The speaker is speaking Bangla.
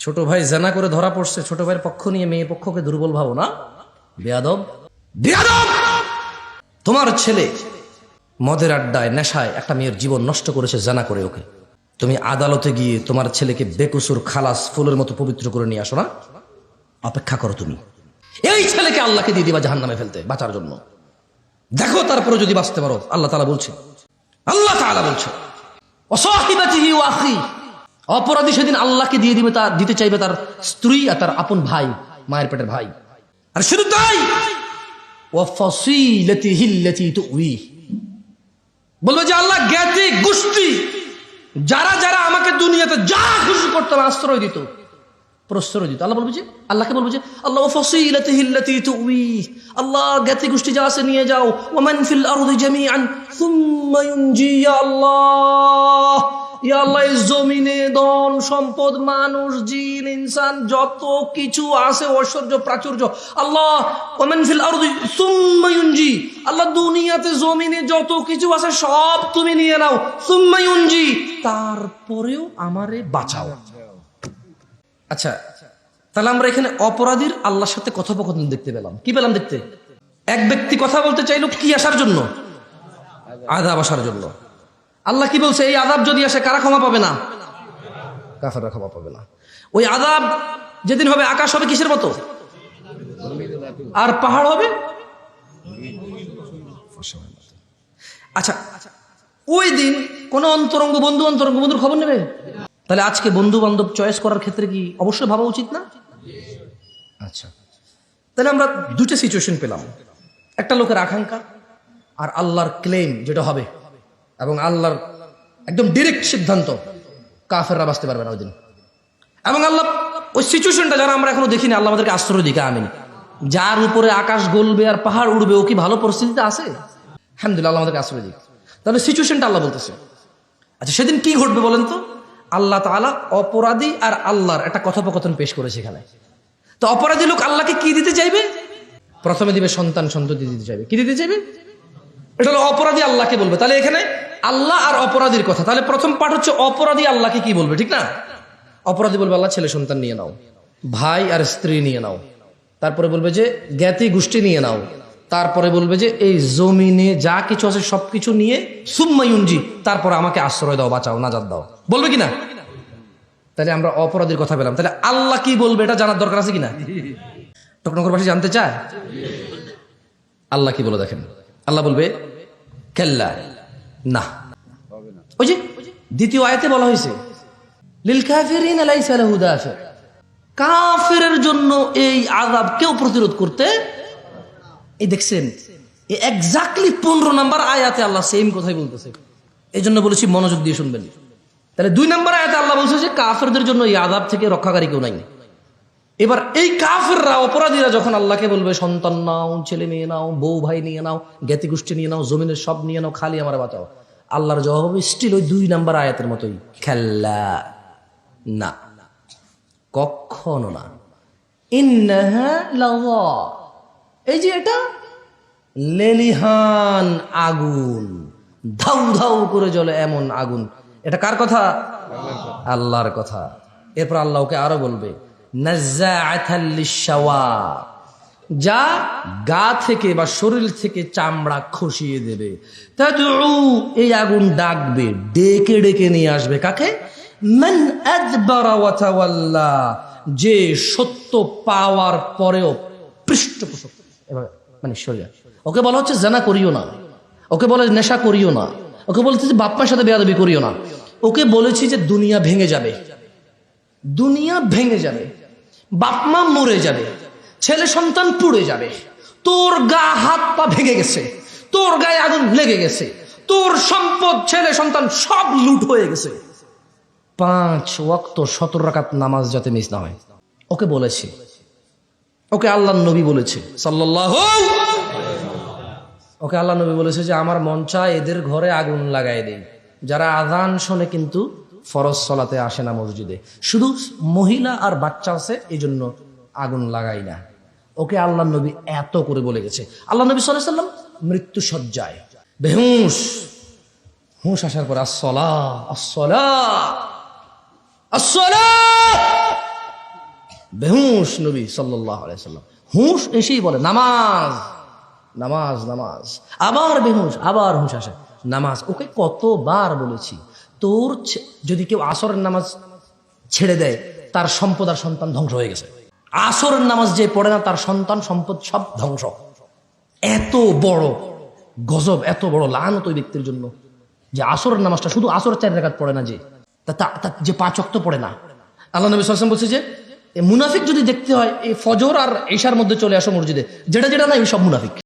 ছোট ভাই জানা করে ধরা পড়ছে ছোট ভাইয়ের পক্ষ নিয়ে মেয়ে পক্ষকে দুর্বল ভাবো না বেয়াদব। বেয়াদব! তোমার ছেলে মদের আড্ডায় নেশায় একটা মেয়ের জীবন নষ্ট করেছে জানা করে ওকে। তুমি আদালতে গিয়ে তোমার ছেলেকে বেকুসুর খালাস ফুলের মতো পবিত্র করে নিয়ে আসো না? অপেক্ষা করো তুমি। এই ছেলেকে আল্লাহকে দিয়ে দিবা জাহান নামে ফেলতে বাঁচার জন্য। দেখো তারপরে যদি বাঁচতে পারো আল্লাহ তালা বলছে। আল্লাহ তালা বলছে আখি। অপরাধী সেদিন আল্লাহকে দিয়ে দিবে তার, দিতে চাইবে তার স্ত্রী আর তার আপন ভাই, মায়ের পেটের ভাই। আর শুধু তাই! বলবে যে আল্লাহ জ্ঞাতি, গোষ্ঠী, যারা যারা আমাকে দুনিয়াতে যা খুশি করতাম আশ্রয় দিত, প্রশ্রয় দিত। আল্লাহ বলবে যে, আল্লাহকে বলবে যে, আল্লাহ ফসিলতি হিল্লাতি তুই আল্লাহ জ্ঞাতি গোষ্ঠী যা আছে নিয়ে যাও। ওমান ফিল আরদি জামিআন, সুম্মা ইউনজি আল্লাহ। আল্লাহ জমিনে সম্পদ, মানুষ, জিন, ইনসান, যত কিছু আছে, ঐশ্বর্য, প্রাচুর্য, আল্লাহ ওমান ফিল আরদি সুম্মা ইউনজি, আল্লাহ, দুনিয়াতে জমিনে যত কিছু আছে, সব তুমি নিয়ে নাও, সুম্মা ইউনজি, তারপরেও আমারে বাঁচাও। আচ্ছা তাহলে আমরা এখানে অপরাধীর আল্লাহর সাথে কথোপকথন দেখতে পেলাম। কি পেলাম দেখতে? এক ব্যক্তি কথা বলতে চাইলো কি আসার জন্য? আদাব আসার জন্য। আল্লাহ কি বলছে এই আদাব যদি আসে কারা ক্ষমা পাবে না? কাফেররা ক্ষমা পাবে না। ওই আদাব যেদিন হবে আকাশ হবে কিসের মতো? আর পাহাড় হবে? আচ্ছা ওই দিন কোন অন্তরঙ্গ বন্ধু অন্তরঙ্গ বন্ধুর খবর নেবে? তাহলে আজকে বন্ধু বান্ধব চয়েস করার ক্ষেত্রে কি অবশ্যই ভাবা উচিত না? আচ্ছা। তাহলে আমরা দুটো সিচুয়েশন পেলাম। একটা লোকের আকাঙ্ক্ষা আর আল্লাহর ক্লেম যেটা হবে। এবং আল্লাহর একদম ডিরেক্ট সিদ্ধান্ত কাফেররা বাঁচতে পারবে না ওই দিন। এবং আল্লাহ ওই সিচুয়েশনটা যারা আমরা এখনও দেখিনি, আল্লাহ আমাদেরকে আশ্রয় দিকে, আমিন। যার উপরে আকাশ গলবে আর পাহাড় উড়বে, ও কি ভালো পরিস্থিতিতে আছে? আলহামদুলিল্লাহ, আল্লাহ আমাদেরকে আশ্রয় দিক। তাহলে সিচুয়েশনটা আল্লাহ বলতেছে। আচ্ছা সেদিন কি ঘটবে বলেন তো? আল্লাহ তাআলা অপরাধী আর আল্লাহর একটা কথোপকথন পেশ করেছে এখানে। তো অপরাধী লোক আল্লাহকে কি দিতে চাইবে? প্রথমে দিবে সন্তান, সন্ততি দিতে চাইবে। কি দিতে চাইবে? এটা হলো অপরাধী আল্লাহকে বলবে। তাহলে এখানে আল্লাহ আর অপরাধীর কথা। তাহলে প্রথম পাঠ হচ্ছে অপরাধী আল্লাহকে কি বলবে, ঠিক না? অপরাধী বলবে, আল্লাহ, ছেলে সন্তান নিয়ে নাও। ভাই আর স্ত্রী নিয়ে নাও। তারপরে বলবে যে, জ্ঞাতি গোষ্ঠী নিয়ে নাও। তারপরে বলবে যে, এই জমিনে যা কিছু আছে সবকিছু নিয়ে সুম্মায়ুঞ্জি তারপরে আমাকে আশ্রয় দাও, বাঁচাও নাজাদ দাও। বলবে কিনা? তাহলে আমরা অপরাধীর কথা পেলাম। তাহলে আল্লাহ কি বলবে, এটা জানার দরকার আছে কিনা? টকনগরবাসী জানতে চায়? আল্লাহ কি বলে দেখেন? আল্লাহ বলবে, কেল্লা না। ওই যে দ্বিতীয় আয়াতে বলা হয়েছে লিল কাফেরের জন্য এই আযাব কেউ প্রতিরোধ করতে এই দেখছেন এক্স্যাক্টলি পনেরো নাম্বার আয়াতে আল্লাহ সেম কথাই বলতেছে। এই জন্য বলেছি মনোযোগ দিয়ে শুনবেন। তাহলে দুই নাম্বার আয়াতে আল্লাহ বলছে যে কাফেরদের জন্য এই আযাব থেকে রক্ষাকারী কেউ নাই। এবার এই কাফেররা, অপরাধীরা যখন আল্লাহকে বলবে, সন্তান নাও, ছেলে মেয়ে নাও, বউ ভাই নিয়ে নাও জ্ঞাতি গোষ্ঠী নিয়ে নাও, জমিনের সব নিয়ে নাও, খালি আমার বাঁচাও আল্লাহর জবাব স্টিল ওই দুই নাম্বার আয়াতের মতোই খেল্লা না, কখনো না। এই যে এটা, লেলিহান আগুন, ধাউ ধাউ করে জ্বলে এমন আগুন এটা কার কথা আল্লাহর কথা এরপর আল্লাহকে আরও বলবে। যা গা থেকে বা শরীর থেকে চামড়া খসিয়ে দেবে। এই আগুন ডাকবে, ডেকে ডেকে নিয়ে আসবে। কাকে? যে সত্য পাওয়ার পরেও পৃষ্ঠপোষক। মানে সোজা ওকে বলা হচ্ছে জানা করিও না। ওকে বলে নেশা করিও না। ওকে বলছে যে বাপ্পার সাথে বেয়াদবি করিও না। ওকে বলেছি যে দুনিয়া ভেঙে যাবে। দুনিয়া ভেঙে যাবে। বাপমা মরে যাবে, ছেলে সন্তান পুড়ে যাবে, তোর গা হাত পা ভেঙে গেছে, তোর গায়ে আগুন লেগে গেছে, তোর সম্পদ, ছেলে সন্তান সব লুট হয়ে গেছে। পাঁচ ওয়াক্ত সতেরো রাকাত নামাজ যাতে মিস না হয়। ওকে বলেছে, ওকে আল্লাহ নবী বলেছে সাল্লাহ ওকে আল্লাহ নবী বলেছে যে, আমার মন চায় এদের ঘরে আগুন লাগাই দেই যারা আজান শোনে কিন্তু ফরজ সলাতে আসে না মসজিদে। শুধু মহিলা আর বাচ্চা আছে এই জন্য আগুন লাগাই না। ওকে আল্লাহ নবী এত করে বলে গেছে। আল্লাহ নবী সাল্লাহ সাল্লাম মৃত্যু সজ্জায় বেহুশ। হুঁশ আসার পর আসলা আসলা আসলা বেহুশ নবী সাল্লাম। হুঁশ এসেই বলে, নামাজ নামাজ নামাজ। আবার বেহুশ, আবার হুঁশ আসে। নামাজ, ওকে কতবার বলেছি। তোর যদি কেউ আসরের নামাজ ছেড়ে দেয়, তার সম্পদ আর সন্তান ধ্বংস হয়ে গেছে। আসরের নামাজ যে পড়ে না, তার সন্তান, সম্পদ সব ধ্বংস। এত বড় গজব, এত বড় লানত ওই ব্যক্তির জন্য যে আসরের নামাজটা শুধু আসর চার রেখাত পড়ে না যে, তা যে পাঁচ অক্ত পড়ে না। আল্লাহ নবী সাল্লাম বলছে যে মুনাফিক যদি দেখতে হয় এই ফজর আর এশার মধ্যে চলে আসো মসজিদে, যেটা যেটা না এই সব মুনাফিক।